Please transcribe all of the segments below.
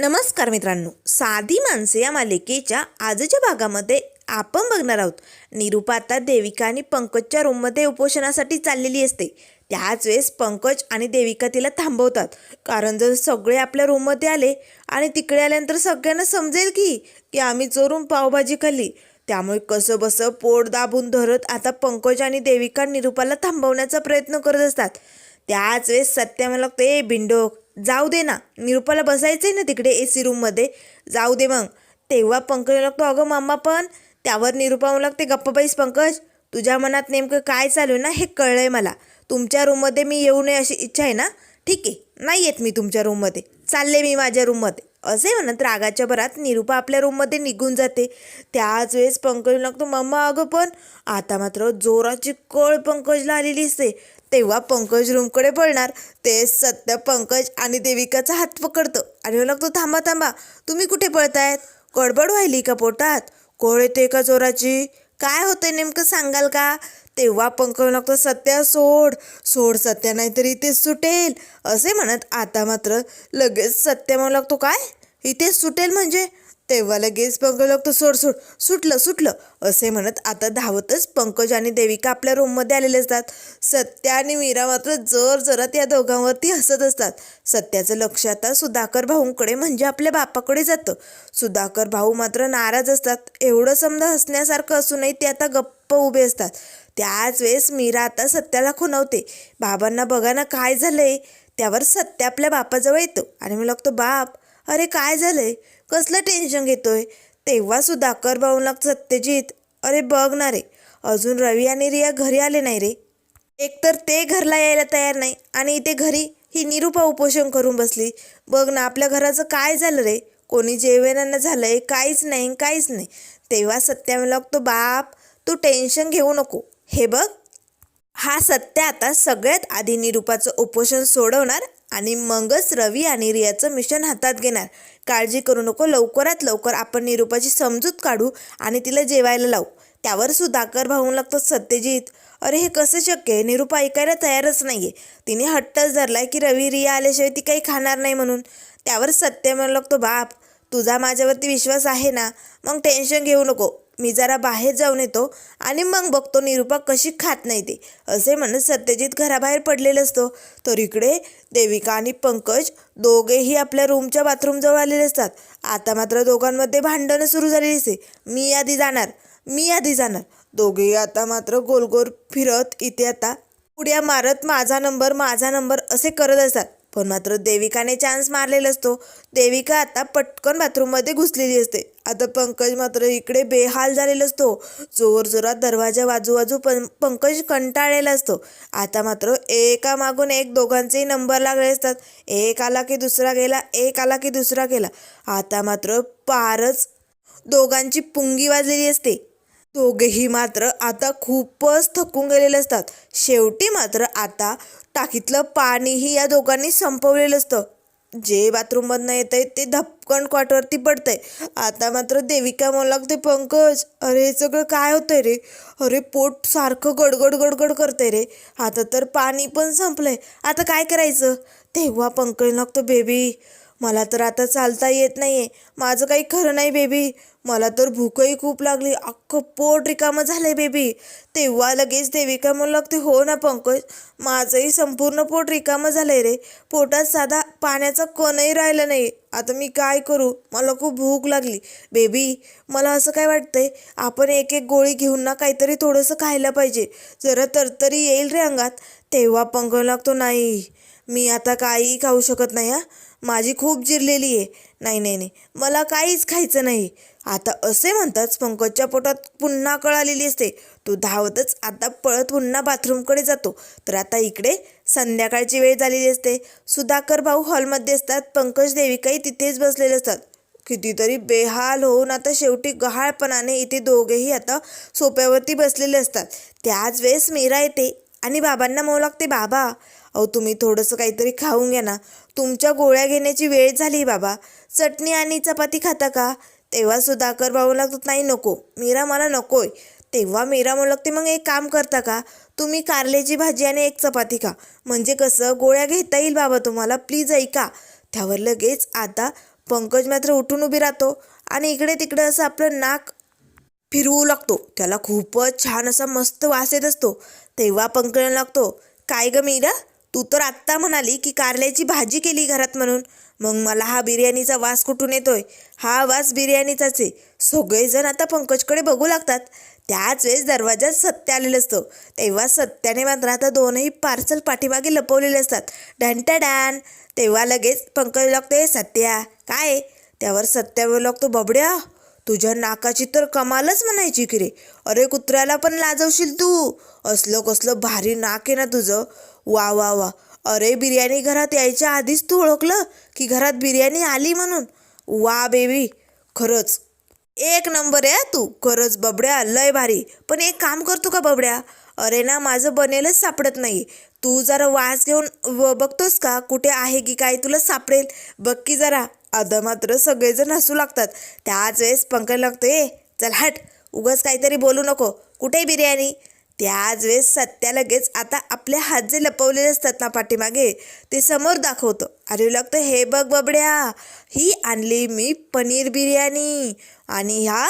नमस्कार मित्रांनो. साधी माणसे या मालिकेच्या आजच्या भागामध्ये आपण बघणार आहोत. निरूपा आता देविका आणि पंकजच्या रूममध्ये उपोषणासाठी चाललेली असते. त्याच वेळेस पंकज आणि देविका तिला थांबवतात. कारण जर सगळे आपल्या रूममध्ये आले आणि तिकडे आल्यानंतर सगळ्यांना समजेल की की आम्ही चोरून पावभाजी खाल्ली. त्यामुळे कसं बसं पोट दाबून धरत आता पंकज आणि देविका निरूपाला थांबवण्याचा प्रयत्न करत असतात. त्याच वेळेस सत्या मला बिंडोक जाऊ दे ना. निरुपाला बसायचं आहे ना तिकडे ए सी रूममध्ये जाऊ दे मग. तेव्हा पंकज लागतो अगं मामा पण. त्यावर निरुपा मला लागते गप्पाबाईस पंकज. तुझ्या मनात नेमकं काय चालू आहे ना हे कळलं आहे मला. तुमच्या रूममध्ये मी येऊ नये अशी इच्छा आहे ना? ठीक आहे. नाही येत मी तुमच्या रूममध्ये चालले मी माझ्या रूममध्ये असे म्हणत रागाच्या भरात निरूपा आपल्या रूममध्ये निघून जाते. त्याच वेळेस पंकज लागतो मम्मा अगं पण. आता मात्र जोराची कळ पंकजला आलेली असते तेव्हा पंकज रूमकडे पळणार. ते सत्य पंकज आणि देविकाचा हात पकडतं. आणि म्हणू लागतो थांबा थांबा. तुम्ही कुठे पळतायत? गडबड व्हायली का पोटात? कोळ येते का जोराची? काय होतंय नेमकं सांगाल का? तेव्हा पंकज लागतो सत्या सोड. सोड सत्या नाहीतर इथे सुटेल. असे म्हणत आता मात्र लगेच सत्या म्हणू लागतो काय? इथे सुटेल म्हणजे? तेव्हा लगेच पंकज लागतो सोड सोड सुटलं सुटलं. असे म्हणत आता धावतच पंकज आणि देविका आपल्या रूममध्ये आलेले असतात. सत्या आणि मीरा मात्र जर जरात या दोघांवरती हसत असतात. सत्याचं लक्ष आता सुधाकर भाऊंकडे म्हणजे आपल्या बापाकडे जातं. सुधाकर भाऊ मात्र नाराज असतात. एवढं समजा हसण्यासारखं असूनही ते आता गप्प उभे असतात. त्याच वेळेस मीरा आता सत्याला खुनवते बाबांना बघा ना काय झालंय. त्यावर सत्य आपल्या बापाजवळ येतो. आणि मी लागतो बाप अरे काय झालंय? कसलं टेन्शन घेतोय? तेव्हा सुद्धा भाऊ सत्यजित अरे बघ ना रे अजून रवी आणि रिया घरी आले नाही रे. एकतर ते घरला यायला तयार नाही आणि इथे घरी ही निरूपा उपोषण करून बसली. बघ ना आपल्या घराचं काय झालं रे? कोणी जेवणानं झालंय काहीच नाही काहीच नाही. तेव्हा सत्या मला तो बाप तू टेन्शन घेऊ नको. हे बघ. हा सत्य आता सगळ्यात आधी निरूपाचं उपोषण सोडवणार आणि मगच रवी आणि रियाचं मिशन हातात घेणार. काळजी करू नको. लवकरात लवकर आपण निरूपाची समजूत काढू आणि तिला जेवायला लावू. त्यावर सुधाकर भाऊ लागतो सत्यजित. अरे हे कसं शक्य आहे? निरूपा ऐकायला तयारच नाही आहे तिने हट्टच धरलाय की रवी रिया आल्याशिवाय ती काही खाणार नाही म्हणून. त्यावर सत्य म्हणू लागतो बाप तुझा माझ्यावरती विश्वास आहे ना? मग टेन्शन घेऊ नको. मी जरा बाहेर जाऊन येतो आणि मग बघतो निरूपा कशी खात नाही ते. असे म्हणत सत्यजित घराबाहेर पडलेलं असतो. तर इकडे देविका आणि पंकज दोघेही आपल्या रूमच्या बाथरूमजवळ आलेले असतात. आता मात्र दोघांमध्ये भांडणं सुरू झालेली असते. मी आधी जाणार. मी आधी जाणार. दोघेही आता मात्र गोल गोल फिरत इथे आता उड्या मारत माझा नंबर माझा नंबर असे करत असतात. पण मात्र देविकाने चान्स मारलेला असतो. देविका आता पटकन बाथरूममध्ये घुसलेली असते. आता पंकज मात्र इकडे बेहाल झालेला असतो. जोर जोरात दरवाजा वाजू वाजू पं पंकज कंटाळलेला असतो. आता मात्र एका मागून एक दोघांचेही नंबर लागले असतात. एक आला की दुसरा गेला एक आला की दुसरा गेला. आता मात्र पारच दोघांची पुंगी वाजलेली असते. दोघेही मात्र आता खूपच थकून गेलेले असतात. शेवटी मात्र आता टाकीतलं पाणीही या दोघांनी संपवलेलं असतं. जे बाथरूममधनं येत आहे ते धपकन क्वाटवरती पडतंय. आता मात्र देविका म्हणू लागते पंकज अरे हे सगळं काय होतंय रे? अरे पोट सारखं गडगड गडगड करतंय रे. आता तर पाणी पण संपलंय. आता काय करायचं? तेव्हा पंकज लागतो बेबी मला तर आता चालता येत नाही आहे माझं काही खरं नाही बेबी. मला तर भूकही खूप लागली. अख्खं पोट रिकामं झालंय बेबी तेव्हा लगेच देविका म्हणू लागते हो ना पंकज माझंही संपूर्ण पोट रिकामं झालंय रे. पोटात साधा पाण्याचा कणही राहिला नाही. आता मी काय करू? मला खूप भूक लागली. बेबी मला असं काय वाटतंय? आपण एक एक गोळी घेऊन ना काहीतरी थोडंसं खायला पाहिजे. जरा तरतरी येईल रे अंगात. तेव्हा पंकज लागतो नाही मी आता काहीही खाऊ शकत नाही हा. माझी खूप जिरलेली आहे. नाही नाही नाही. मला काहीच खायचं नाही. आता असे म्हणताच पंकजच्या पोटात पुन्हा कळ आलेली असते. तो धावतच आता पळत पुन्हा बाथरूमकडे जातो. तर आता इकडे संध्याकाळची वेळ झालेली असते. सुधाकर भाऊ हॉलमध्ये असतात. पंकज देविकाही तिथेच बसलेले असतात. कितीतरी बेहाल होऊन आता शेवटी गहाळपणाने इथे दोघेही आता सोप्यावरती बसलेले असतात. त्याच वेळेस मीरा येते आणि बाबांना म्हणू लागते. बाबा अहो तुम्ही थोडंसं काहीतरी खाऊन घ्या ना. तुमच्या गोळ्या घेण्याची वेळ झाली बाबा. चटणी आणि चपाती खाता का? तेव्हा सुधाकर भाऊ लागतात नाही नको. मीरा मला नकोय. तेव्हा मीरा म्हणू लागते मग एक काम करता का? तुम्ही कारल्याची भाजी आणि एक चपाती खा. म्हणजे कसं? गोळ्या घेता येईल बाबा तुम्हाला. प्लीज ऐका. त्यावर लगेच आता पंकज मात्र उठून उभी राहतो आणि इकडे तिकडे असं आपलं नाक फिरवू लागतो. त्याला खूपच छान असा मस्त वास येत असतो. तेव्हा पंकज लागतो काय ग मीरा? तू तर आत्ता म्हणाली की कारल्याची भाजी केली घरात म्हणून. मग मला हा बिर्याणीचा वास कुठून येतोय? हा वास बिर्याणीचाच आहे. सगळेजण आता पंकजकडे बघू लागतात. त्याच वेळेस दरवाजात सत्य आलेलं असतं. तेव्हा सत्याने मात्र आता दोनही पार्सल पाठीमागे लपवलेले असतात. डॅनटा डॅन. तेव्हा लगेच पंकज लागते सत्या काय त्यावर सत्या लागतो बबड्या तुझ्या नाकाची तर कमालच म्हणायची की रे. अरे कुत्र्याला पण लाजवशील तू. असलं कसलं भारी नाक आहे ना तुझं. वा वा वा. अरे बिर्याणी घरात यायच्या आधीच तू ओळखलं की घरात बिर्याणी आली म्हणून? वा बेबी खरंच. एक नंबर आहे तू. खरंच बबड्या लय भारी. पण एक काम करतो का बबड्या? अरे ना माझं बनेलच सापडत नाही. तू जरा वास घेऊन व- बघतोस का? कुठे आहे की काय तुला सापडेल? बघ की जरा. आता मात्र सगळेजण हसू लागतात. त्याच वेळेस पंकज लागतो ए चल हट. उगाच काहीतरी बोलू नको. कुठे बिर्याणी? त्याच वेळेस सत्या लगेच आता आपले हात जे लपवलेले असतात ना पाठीमागे ते समोर दाखवतं. अरे लागतं हे बघ बबड्या ही आणली मी पनीर बिर्याणी आणि ह्या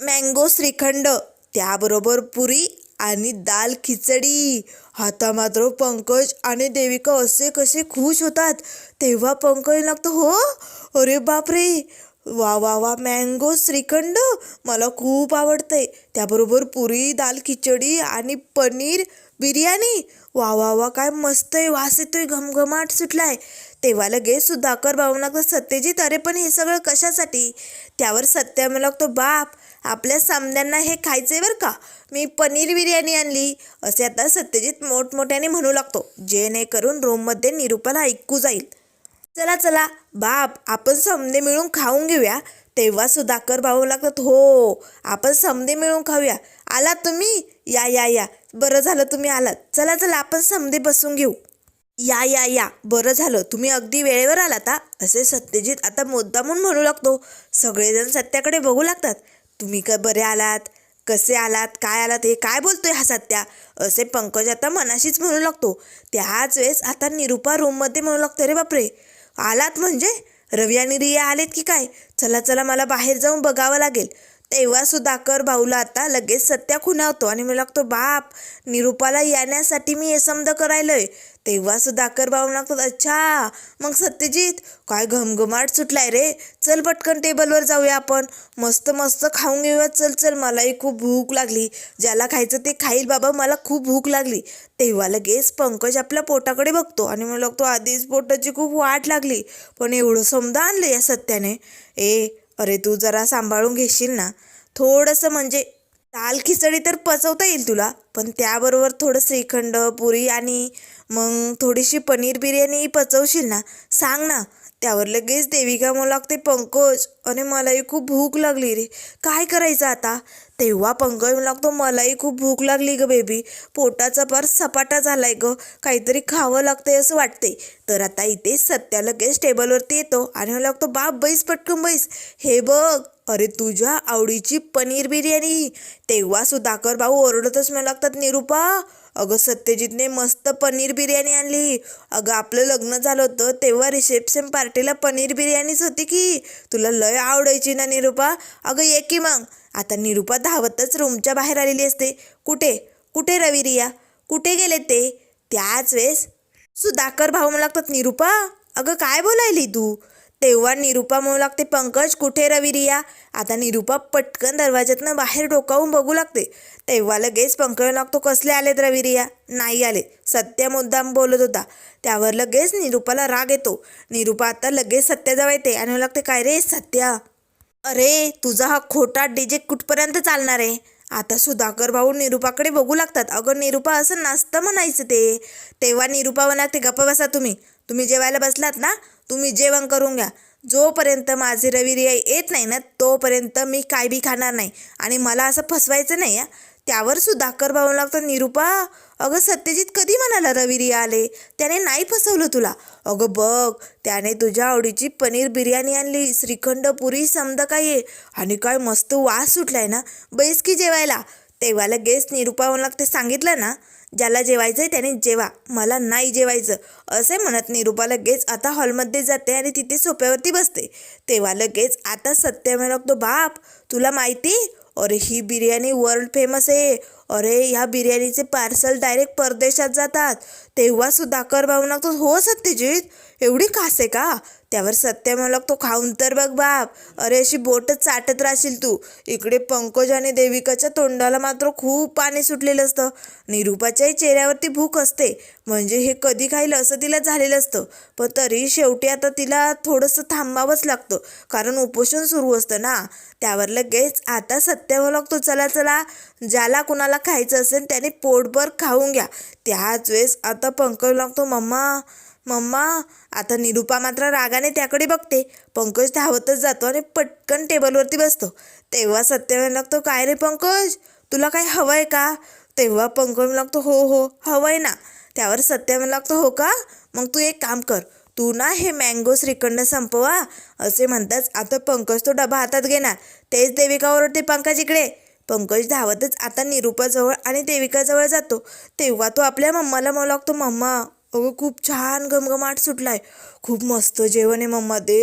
मँगो श्रीखंड त्याबरोबर पुरी आणि दाल खिचडी. आता मात्र पंकज आणि देविका असे कसे खुश होतात तेव्हा पंकज लागतो हो? अरे बापरे! वा वा वा मँगो श्रीखंड मला खूप आवडतंय. त्याबरोबर पुरी दाल खिचडी आणि पनीर बिर्याणी. वा वा वा काय मस्त आहे वास येतोय घमघमाट सुटलाय. तेव्हा लगेच सुधाकर भाऊ लागतो सत्यजित अरे पण हे सगळं कशासाठी? त्यावर सत्या मला लागतो बाप आपल्या सामन्यांना हे खायचंय बरं का? मी पनीर बिर्याणी आणली. असे आता सत्यजित मोठमोठ्याने म्हणू लागतो जेणेकरून रूममध्ये निरूपाला ऐकू जाईल. चला चला. बाप आपण समदे मिळून खाऊन घेऊया. तेव्हा सुधाकर भाऊ लागतात हो आपण समदे मिळून खाऊया. आलात तुम्ही? या या या. बरं झालं तुम्ही आलात. चला चला आपण समदे बसून घेऊ. या या या. बरं झालं तुम्ही अगदी वेळेवर आलात असे सत्यजित आता मुद्दामून म्हणू लागतो. सगळेजण सत्याकडे बघू लागतात. तुम्ही का बरे आलात? कसे आलात? काय आलात? हे काय बोलतोय हा सत्या? असे पंकज आता मनाशीच म्हणू लागतो. त्याच वेळेस आता निरूपा रूममध्ये म्हणू लागतो रे बापरे! आलात म्हणजे? रवी आणि रिया आलेत की काय? चला चला मला बाहेर जाऊन बघावं लागेल. तेव्हा सुधाकर भाऊला आता लगेच सत्या खुणावतो आणि मला लागतो बाप निरूपाला येण्यासाठी मी हे समद करायलोय. तेव्हा सुधाकर भाऊ लागतात अच्छा मग सत्यजित काय घमघमाट सुटलाय रे? चल पटकन टेबलवर जाऊया आपण. मस्त मस्त खाऊन घेऊया चल चल मलाही खूप भूक लागली. ज्याला खायचं ते खाईल बाबा मला खूप भूक लागली. तेव्हा लगेच पंकज आपल्या पोटाकडे बघतो आणि मला लागतो आधीच पोटाची खूप वाट लागली. पण एवढं समजा आणलं या सत्याने. ए अरे तू जरा सांभाळून घेशील ना. थोडंसं म्हणजे दाल खिचडी तर पचवता येईल तुला पण त्याबरोबर थोडं श्रीखंड पुरी आणि मग थोडीशी पनीर बिर्याणी पचवशील ना? सांग ना. त्यावर लगेच देविका मला लागते पंकज. आणि मलाही खूप भूक लागली रे. काय करायचं आता? तेव्हा पंकज मला लागतो मलाही खूप भूक लागली ग बेबी पोटाचा पार सपाटा झालाय ग. काहीतरी खावं लागतंय असं वाटते तर आता इथे सत्या लगेच टेबलवरती येतो आणि मला लागतो बाप बैस पटकन बैस. हे बघ अरे तुझ्या आवडीची पनीर बिर्याणी. तेव्हा सुधाकर भाऊ ओरडतच मला लागतात निरूपा अगं सत्यजितने मस्त पनीर बिर्याणी आणली. अगं आपलं लग्न झालं होतं तेव्हा रिसेप्शन पार्टीला पनीर बिर्याणीच होती की. तुला लय आवडायची ना निरूपा. अगं ये की मग. आता निरुपा धावतच रूमच्या बाहेर आलेली असते. कुठे? कुठे रवी रिया? कुठे गेले ते? त्याच वेळेस सुधाकर भाऊ म्हणू लागतात निरुपा अगं काय बोलायली तू? तेव्हा निरुपा म्हणू लागते पंकज कुठे रवी रिया? आता निरुपा पटकन दरवाज्यातनं बाहेर डोकावून बघू लागते. तेव्हा लगेच पंकज लागतो कसले आलेत रवी रिया? नाही आले. सत्य मुद्दाम बोलत होता. त्यावर लगेच निरुपाला राग येतो. निरुपा आता लगेच सत्याजवळ येते आणि म्हणू लागते काय रे सत्या? अरे तुझा हा खोटा डीजे कुठपर्यंत चालणार आहे? आता सुधाकर भाऊ निरूपाकडे बघू लागतात. अगं निरूपा असं नसतं म्हणायचं ते. तेव्हा निरूपा म्हणाते गप्प बसा तुम्ही. तुम्ही जेवायला बसलात ना? तुम्ही जेवण करून घ्या. जोपर्यंत माझे रविरिया येत नाही ना तोपर्यंत मी काय बी खाणार नाही. आणि मला असं फसवायचं नाही या त्यावर सुधाकर भाऊ लागतं निरूपा अगं सत्यजित कधी म्हणाला रविरी रिया आले? त्याने नाही फसवलं तुला. अगं बघ त्याने तुझ्या आवडीची पनीर बिर्याणी आणली श्रीखंड पुरी समद काय आहे आणि काय मस्त वास सुटलाय ना बैस की जेवायला. तेव्हा लगेच निरुपा म्हणू लागते सांगितलं ना ज्याला जेवायचं आहे त्याने जेवा मला नाही जेवायचं. असे म्हणत निरुपा लगेच आता हॉलमध्ये जाते आणि तिथे सोप्यावरती बसते. तेव्हा लगेच आता सत्य लागतो बाप तुला माहिती? अरे ही बिर्याणी वर्ल्ड फेमस आहे. अरे ह्या बिर्याणीचे पार्सल डायरेक्ट परदेशात जातात. तेव्हा सुधाकर भाऊ तो हो सत्यजित. एवढी खास आहे का? त्यावर सत्य लागतो खाऊन तर बघ बाप. अरे अशी बोटच चाटत राहशील तू. इकडे पंकज आणि देविकाच्या तोंडाला मात्र खूप पाणी सुटलेलं असतं. निरूपाच्याही चेहऱ्यावरती भूक असते. म्हणजे हे कधी खाईल असं तिला झालेलं असतं. पण तरी शेवटी आता तिला थोडंसं थांबावंच लागतं. कारण उपोषण सुरू असतं ना. त्यावर लगेच आता सत्य लागतो चला चला ज्याला कुणाला खायचं असेल त्याने पोटभर खाऊन घ्या. त्याच वेळेस आता पंकज लागतो मम्मा मम्मा आता निरूपा मात्र रागाने त्याकडे बघते. पंकज धावतच जातो आणि पटकन टेबलवरती बसतो. तेव्हा सत्यवान लागतो काय रे पंकज? तुला काय हवं आहे का? तेव्हा पंकज लागतो हो हो हवं आहे ना. त्यावर सत्यवान लागतो हो का? मग तू एक काम कर. तू ना हे मँगो श्रीखंड संपवा. असे म्हणताच आता पंकज तो डबा हातात घेणार. तेच देविका ओरडते पंकज इकडे. पंकज धावतच आता निरूपाजवळ आणि देविकाजवळ जातो. तेव्हा तो आपल्या मम्माला म्हणू लागतो मम्मा अगं खूप छान घमघमाट सुटलाय. खूप मस्त जेवण आहे मम्मा दे.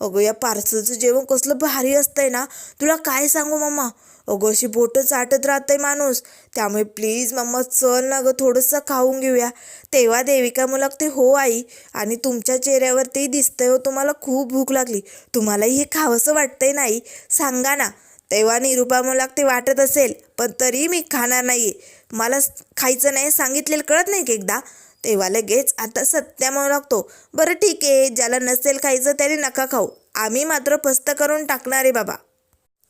अगं या पार्सलचं जेवण कसलं भारी असतंय ना. तुला काय सांगू मम्मा? अगं अशी बोटं चाटत राहतंय माणूस. त्यामुळे प्लीज मम्मा चल ना गं थोडंसं खाऊन घेऊया. तेव्हा देविका मला ते हो आई. आणि तुमच्या चेहऱ्यावरती दिसतंय हो तुम्हाला खूप भूक लागली. तुम्हालाही हे खावंसं वाटतंय नाही. सांगा ना. तेव्हा निरूपा मला ते वाटत असेल पण तरी मी खाणार नाही मला खायचं नाही सांगितलेलं कळत नाही की एकदा? तेव्हा लगेच आता सत्या म्हणू लागतो. बरं ठीक आहे ज्याला नसेल खायचं त्याने नका खाऊ. आम्ही मात्र पस्त करून टाकणार आहे बाबा.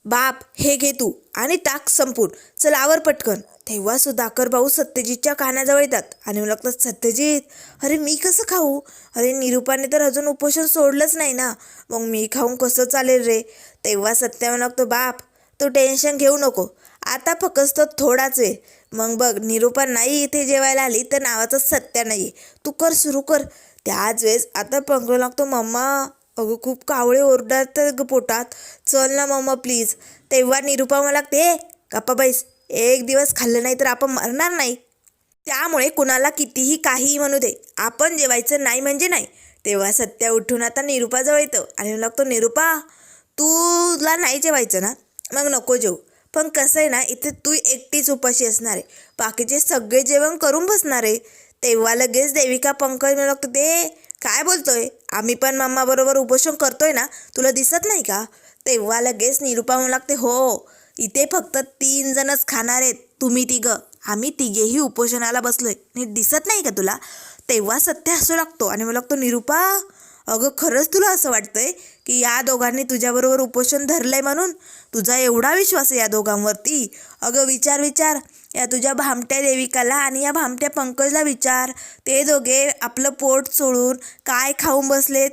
बाप हे घे तू आणि टाक संपून. चल आवर पटकन. तेव्हा सुधाकर भाऊ सत्यजितच्या कानाजवळ येतात आणि मला लागतं सत्यजित अरे मी कसं खाऊ? अरे निरूपाने तर अजून उपोषण सोडलंच नाही ना. मग मी खाऊन कसं चालेल रे? तेव्हा सत्य म्हणू लागतो बाप तू टेन्शन घेऊ नको. आता फक्त थोडाच वेळ. मग बघ निरूपा नाही इथे जेवायला आली तर नावाचं सत्य नाही तू कर सुरू कर. त्याच वेळेस आता पंकज लागतो मम्मा. अगं खूप कावळे ओरडतात ग पोटात. चल ना मम्मा प्लीज तेव्हा निरूपा मला लागते गप्पा बाईस एक दिवस खाल्लं नाही तर आपण मरणार नाही. त्यामुळे कुणाला कितीही काहीही म्हणू दे. आपण जेवायचं नाही म्हणजे नाही. तेव्हा सत्या उठून आता निरूपाजवळ येतं आणि मला लागतो निरूपा तुला नाही जेवायचं ना? मग नको जेऊ. पण कसं आहे ना इथे तू एकटीच उपाशी असणार आहे. बाकीचे सगळे जेवण करून बसणार आहे. तेव्हा लगेच देविका पंकज म्हणत दे काय बोलतोय? आम्ही पण मम्माबरोबर उपोषण करतोय ना तुला दिसत नाही का? तेव्हा लगेच निरूपा म्हणू लागते हो इथे फक्त तीन जणच खाणार आहेत तुम्ही तिघं. आम्ही तिघेही उपोषणाला बसलोय. नीट दिसत नाही का तुला? तेव्हा सत्य असू लागतो आणि मला लागतो निरूपा अगं खरंच तुला असं वाटतंय की या दोघांनी तुझ्याबरोबर उपोषण धरलंय म्हणून? तुझा एवढा विश्वास आहे या दोघांवरती? अगं विचार विचार. या तुझ्या भामट्या देविकाला आणि या भामट्या पंकजला विचार. ते दोघे आपलं पोट सोडून काय खाऊन बसलेत?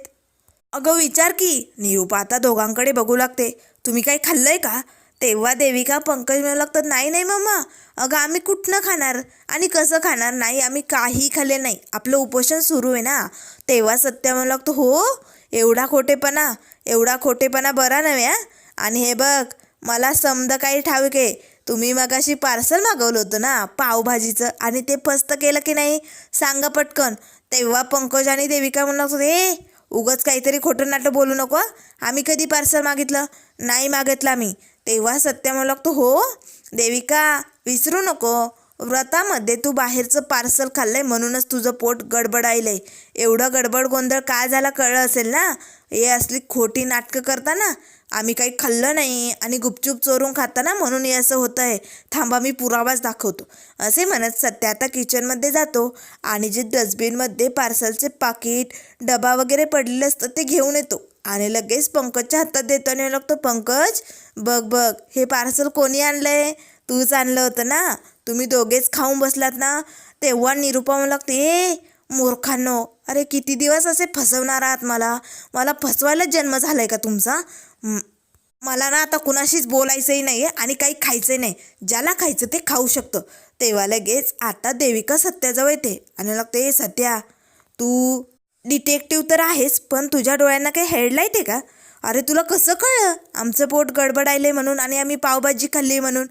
अगं विचार की निरूपा आता दोघांकडे बघू लागते. तुम्ही काही खाल्लंय का? तेव्हा देविका पंकज म्हणू लागतात नाही नाही मम्मा अगं आम्ही कुठनं खाणार आणि कसं खाणार? नाही आम्ही काही खाल्ले नाही. आपलं उपोषण सुरू आहे ना. तेव्हा सत्य म्हणू लागतो हो एवढा खोटेपणा एवढा खोटेपणा बरा नव्हे आणि हे बघ मला समद काही ठाऊक आहे. तुम्ही मगाशी पार्सल मागवलं होतं ना पावभाजीचं आणि ते फस्त केलं की नाही? सांगा पटकन. तेव्हा पंकज आणि देविका म्हणू लागतो ए उगच काहीतरी खोटं नाटं बोलू नको आम्ही कधी पार्सल मागितलं? नाही मागितलं आम्ही. तेव्हा सत्य म्हणू लागतो हो. देविका विसरू नको. व्रतामध्ये तू बाहेरचं पार्सल खाल्लंय म्हणूनच तुझं पोट गडबडायलंय. एवढं गडबड गोंधळ काय झाला कळलं असेल ना? हे असली खोटी नाटकं करताना आम्ही काही खाल्लं नाही आणि गुपचूप चोरून खाताना म्हणून हे असं होतं आहे थांबा मी पुरावाच दाखवतो. असे म्हणत सत्य आता किचनमध्ये जातो आणि जे डस्टबिनमध्ये पार्सलचे पाकिट डबा वगैरे पडलेलं असतं ते घेऊन येतो. आणि लगेच पंकजच्या हातात देतो आणि लागतो पंकज बघ बघ हे पार्सल कोणी आणलंय? तूच आणलं होतं ना? तुम्ही दोघेच खाऊन बसलात ना? तेव्हा निरुपा मला लागते ए मूर्खांनो अरे किती दिवस असे फसवणार आहात मला? मला फसवायलाच जन्म झालाय का तुमचा? मला ना आता कुणाशीच बोलायचंही नाही आहे आणि काही खायचंही नाही. ज्याला खायचं ते खाऊ शकतं. तेव्हा लगेच आता देविका सत्याजवळ येते आणि लागते "ए सत्या तू डिटेक्टिव्ह तर आहेस पण तुझ्या डोळ्यांना काही हेडलाईट आहे का? अरे तुला कसं कळलं? आमचं पोट गडबडायलंय म्हणून आणि आम्ही पावभाजी खाल्ली म्हणून.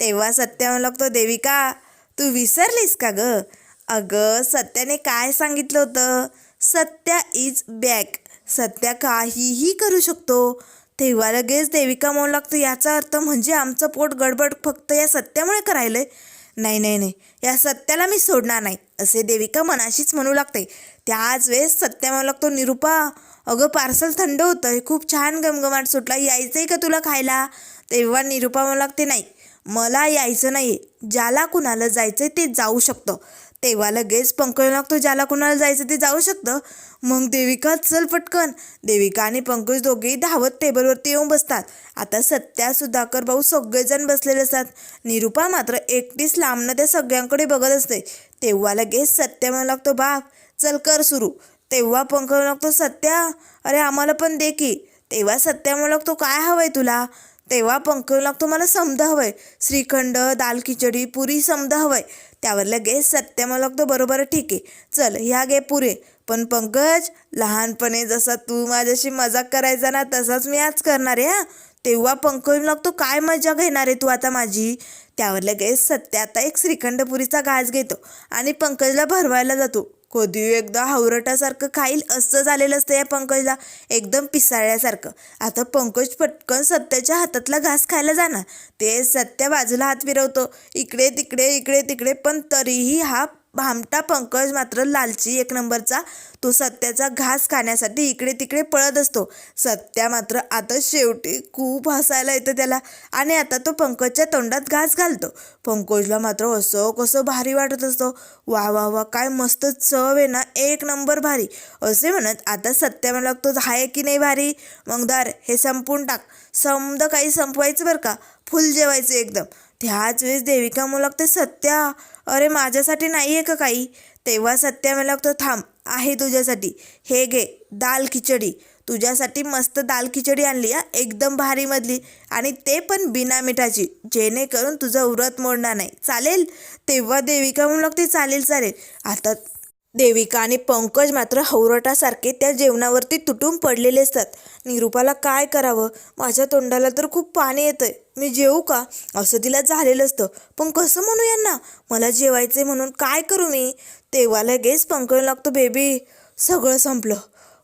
तेव्हा सत्य म्हणू लागतो देविका तू विसरलीस का ग? अगं सत्याने काय सांगितलं होतं? Satya is back. सत्या काहीही करू शकतो. तेव्हा लगेच देविका म्हणू लागतो याचा अर्थ म्हणजे आमचं पोट गडबड फक्त या सत्यामुळे करायलंय? नाही नाही नाही. या सत्याला मी सोडणार नाही असे देविका मनाशीच म्हणू लागते. त्याच वेळेस सत्या मला लागतो निरुपा अगं पार्सल थंड होतं खूप छान गमगमाट सुटला यायचं आहे का तुला खायला? तेव्हा निरुपा मला लागते नाही मला यायचं नाही ज्याला कुणाला जायचं आहे ते जाऊ शकतं. तेव्हा लगेच पंकज लागतो ज्याला कुणाला जायचं ते जाऊ शकतं. मग देविका चल पटकन. देविका आणि पंकज दोघेही धावत टेबलवरती येऊन बसतात. आता सत्या सुधाकर भाऊ सगळेजण बसलेले असतात. निरुपा मात्र एकटीच लांबनं त्या सगळ्यांकडे बघत असते. तेव्हा लगेच सत्या म्हणू लागतो बाप चल कर सुरू. तेव्हा पंख लागतो सत्या अरे आम्हाला पण दे की. तेव्हा सत्या म्हणू लागतो काय हवंय तुला? तेव्हा पंख लागतो मला समद हवंय. श्रीखंड दाल खिचडी पुरी समद हवंय. त्यावर लगेच सत्य मला लागतो बरोबर ठीक आहे. चल ह्या घे पुरे. पण पंकज लहानपणी जसा तू माझ्याशी मजाक करायचा ना तसाच मी आज करणार आहे हा. तेव्हा पंकज लागतो काय मजा घेणार आहे तू आता माझी? त्यावर लगेच सत्य आता एक श्रीखंडपुरीचा घास घेतो आणि पंकजला भरवायला जातो. कधी एकदा हावरटासारखं खाईल असं झालेलं असतं या पंकजला. एकदम पिसाळल्यासारखं. आता पंकज पटकन सत्याच्या हातातला घास खायला जाणार. ते सत्या बाजूला हात फिरवतो. इकडे तिकडे इकडे तिकडे पण तरीही हा भामटा पंकज मात्र लालची एक नंबरचा. तो सत्याचा घास खाण्यासाठी इकडे तिकडे पळत असतो. सत्या मात्र आता शेवटी खूप हसायला येतं त्याला आणि आता तो पंकजच्या तोंडात घास घालतो. पंकजला मात्र असं कसं भारी वाटत असतो. वा वा वा काय मस्त चव आहे ना एक नंबर भारी. असे म्हणत आता सत्या मला लागतो आहे की नाही भारी? मग दार हे संपून टाक. समद काही संपवायचं बरं का? फुल जेवायचं एकदम. त्याच वेळेस देविका म्हणू लागते सत्या अरे माझ्यासाठी नाही आहे का काही? तेव्हा सत्या मला लागतो थांब आहे तुझ्यासाठी. हे घे दाल खिचडी. तुझ्यासाठी मस्त दाल खिचडी आणली हा एकदम भारीमधली आणि ते पण बिना मिठाची जेणेकरून तुझं व्रत मोडणार नाही. चालेल? तेव्हा देविका म्हणू लागते चालेल चालेल. आता देविका आणि पंकज मात्र हौरटासारखे त्या जेवणावरती तुटून पडलेले असतात. निरूपाला काय करावं? माझ्या तोंडाला तर खूप पाणी येतंय. मी जेवू का? असं तिला झालेलं असतं. पण कसं म्हणू यांना? मला जेवायचंय म्हणून काय करू मी? तेव्हा लगेच पंकज लागतो बेबी सगळं संपलं.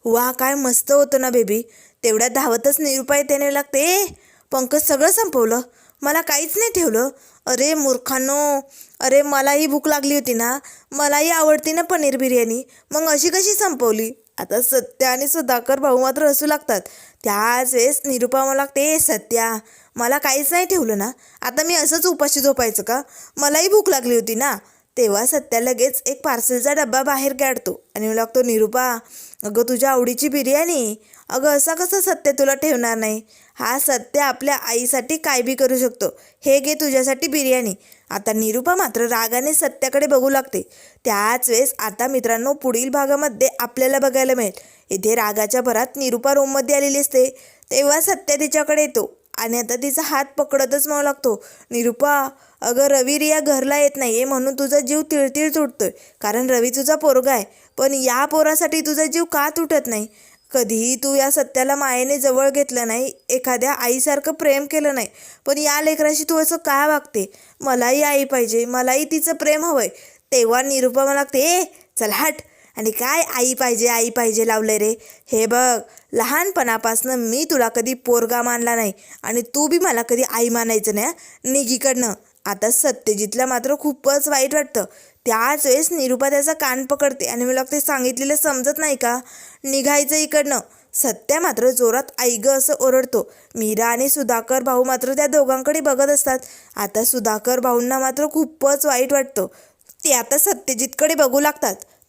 वा काय मस्त होतं ना बेबी तेवढ्या धावतच निरुपाय त्याने लागते. ए पंकज सगळं संपवलं. मला काहीच नाही ठेवलं. अरे मूर्खांनो. अरे मलाही भूक लागली होती ना. मलाही आवडती ना पनीर बिर्याणी. मग अशी कशी संपवली? आता सत्या आणि सुधाकर भाऊ मात्र हसू लागतात. त्याच वेळेस निरुपा मला लागते सत्या मला काहीच नाही ठेवलं ना. आता मी असंच उपाशी झोपायचं का? मलाही भूक लागली होती ना. तेव्हा सत्या लगेच एक पार्सलचा डब्बा बाहेर काढतो आणि मला लागतो निरुपा अगं तुझ्या आवडीची बिर्याणी? अगं असा कसं सत्य तुला ठेवणार नाही? हा सत्य आपल्या आईसाठी काय बी करू शकतो. हे घे तुझ्यासाठी बिर्याणी. आता निरुपा मात्र रागाने सत्याकडे बघू लागते. त्याच वेळेस आता मित्रांनो पुढील भागामध्ये आपल्याला बघायला मिळेल. इथे रागाच्या भरात निरुपा रूममध्ये आलेली असते. तेव्हा सत्य तिच्याकडे येतो. आणि आता तिचा हात पकडतच म्हणू लागतो. निरुपा अगं रवी रिया घरला येत नाही आहे म्हणून तुझा जीव तिळतिळ तुटतोय. कारण रवी तुझा पोरगा आहे. पण या पोरासाठी तुझा जीव का तुटत नाही? कधीही तू या सत्याला मायेने जवळ घेतलं नाही एखाद्या आईसारखं प्रेम केलं नाही. पण या लेकराशी तू असं का वागते? मलाही आई पाहिजे मलाही तिचं प्रेम हवंय. तेव्हा निरुपा मला लागते ए चल हट. आणि काय आई पाहिजे आई पाहिजे लावलंय रे? हे बघ लहानपणापासनं मी तुला कधी पोरगा मानला नाही आणि तू बी मला कधी आई मानायचं नाही निगीकडनं निघीकडनं आता सत्यजितला मात्र खूपच वाईट वाटतं. त्याच वेळेस निरुपा त्याचा कान पकडते आणि मला ते सांगितलेलं समजत नाही का? निघायचं इकडनं. सत्या मात्र जोरात ऐग असं ओरडतो. मीरा आणि सुधाकर भाऊ मात्र त्या दोघांकडे बघत असतात. आता सुधाकर भाऊंना मात्र खूपच वाईट वाटतं. ते आता सत्यजितकडे बघू लागतात.